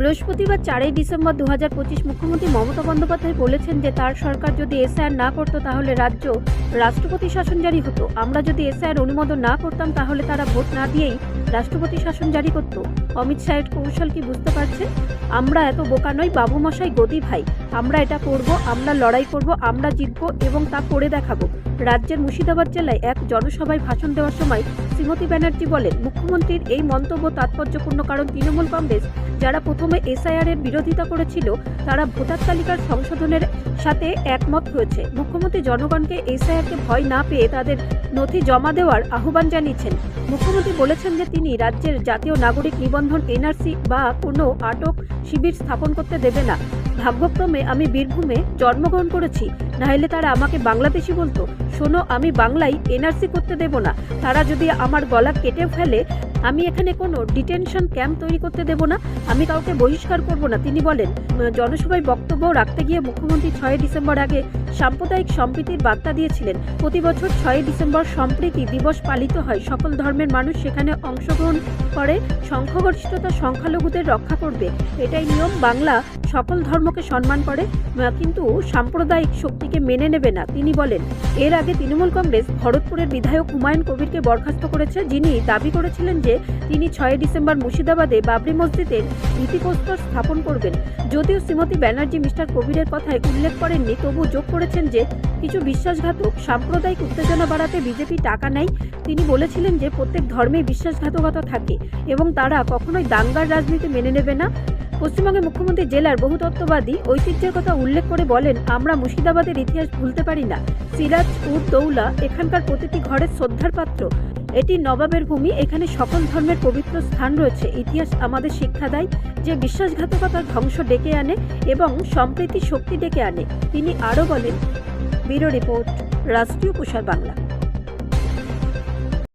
বৃহস্পতিবার চারই ডিসেম্বর দু হাজার পঁচিশ মুখ্যমন্ত্রী মমতা বন্দ্যোপাধ্যায় বলেছেন যে তার সরকার যদি এসআইআর না করত তাহলে রাজ্য রাষ্ট্রপতি শাসন জারি হতো। আমরা যদি এসআইআর অনুমোদন না করতাম তাহলে তারা ভোট না দিয়েই রাষ্ট্রপতি শাসন জারি করত। অমিত শাহের কৌশল কি বুঝতে পারছে আমরা এত বোকা নই, বাবুমশাই, গদি ভাই। আমরা এটা করব, আমরা লড়াই করব, আমরা জিতব এবং তা করে দেখাবো। রাজ্যের মুর্শিদাবাদ জেলায় এক জনসভায় ভাষণ দেওয়ার সময় শ্রীমতী ব্যানার্জি বলেন, মুখ্যমন্ত্রীর এই মন্তব্য তাৎপর্যপূর্ণ কারণ তৃণমূল কংগ্রেস, যারা প্রথমে এসআইআর এর বিরোধিতা করেছিল, তারা ভোটার তালিকার সংশোধনের সাথে একমত হয়েছে। মুখ্যমন্ত্রী জনগণকে এসআইআরকে ভয় না পেয়ে তাদের নথি জমা দেওয়ার আহ্বান জানিয়েছেন। মুখ্যমন্ত্রী বলেছেন যে তিনি রাজ্যের জাতীয় নাগরিক নিবন্ধন, এনআরসি বা কোনো আটক শিবির স্থাপন করতে দেবে না। ভাগ্যক্রমে আমি বীরভূমে জন্মগ্রহণ করেছি, নাহলে তারা আমাকে বাংলাদেশি বলতো। শোনো, আমি বাংলায় এনআরসি করতে দেব না। তারা যদি আমার গলা কেটে ফেলে আমি এখানে কোনো ডিটেনশন ক্যাম্প তৈরি করতে দেব না, আমি কাউকে বহিষ্কার করব না। তিনি বলেন জনসভায় বক্তব্য রাখতে গিয়ে মুখ্যমন্ত্রী ছয় ডিসেম্বর আগে সাম্প্রদায়িক সম্প্রীতির বার্তা দিয়েছিলেন। প্রতি বছর ছয় ডিসেম্বর সম্প্রীতি দিবস পালিত হয়। সকল ধর্মের মানুষ সেখানে অংশগ্রহণ করে, সংখ্যাগরিষ্ঠতা সংখ্যালঘুদের রক্ষা করবে। এটাই নিয়ম। বাংলা সকল ধর্মকে সম্মান করে কিন্তু সাম্প্রদায়িক শক্তিকে মেনে নেবে না। তিনি বলেন, এর আগে তৃণমূল কংগ্রেস ভরতপুরের বিধায়ক হুমায়ুন কবিরকে বরখাস্ত করেছে, যিনি দাবি করেছিলেন যে তিনি ছয় ডিসেম্বর মুর্শিদাবাদে বাবরি মসজিদের ভিত্তিপ্রস্তর স্থাপন করবেন। যদিও শ্রীমতী ব্যানার্জি মিস্টার কবিরের কথায় উল্লেখ করেননি তবু যোগ করেছেন যে কিছু বিশ্বাসঘাতক, সাম্প্রদায়িক উত্তেজনা বাড়াতে বিজেপি টাকা নেয়। তিনি বলেছিলেন যে প্রত্যেক ধর্মেই বিশ্বাসঘাতকতা থাকে এবং তারা কখনোই দাঙ্গার রাজনীতি মেনে নেবে না। পশ্চিমবঙ্গের মুখ্যমন্ত্রী জেলার বহুতত্ত্ববাদী ঐতিহ্যের কথা উল্লেখ করে বলেন, আমরা মুর্শিদাবাদের ইতিহাস ভুলতে পারি না। সিরাজ উদ দৌলা এখানকার প্রতিটি ঘরের শ্রদ্ধার পাত্র। এটি নবাবের ভূমি। এখানে সকল ধর্মের পবিত্র স্থান রয়েছে। ইতিহাস আমাদের শিক্ষা দেয় যে বিশ্বাসঘাতকতার ধ্বংস ডেকে আনে এবং সম্প্রীতি শক্তি ডেকে আনে। তিনি আরও বলেন, ব্যুরো রিপোর্ট, রাষ্ট্রীয় প্রসার বাংলা।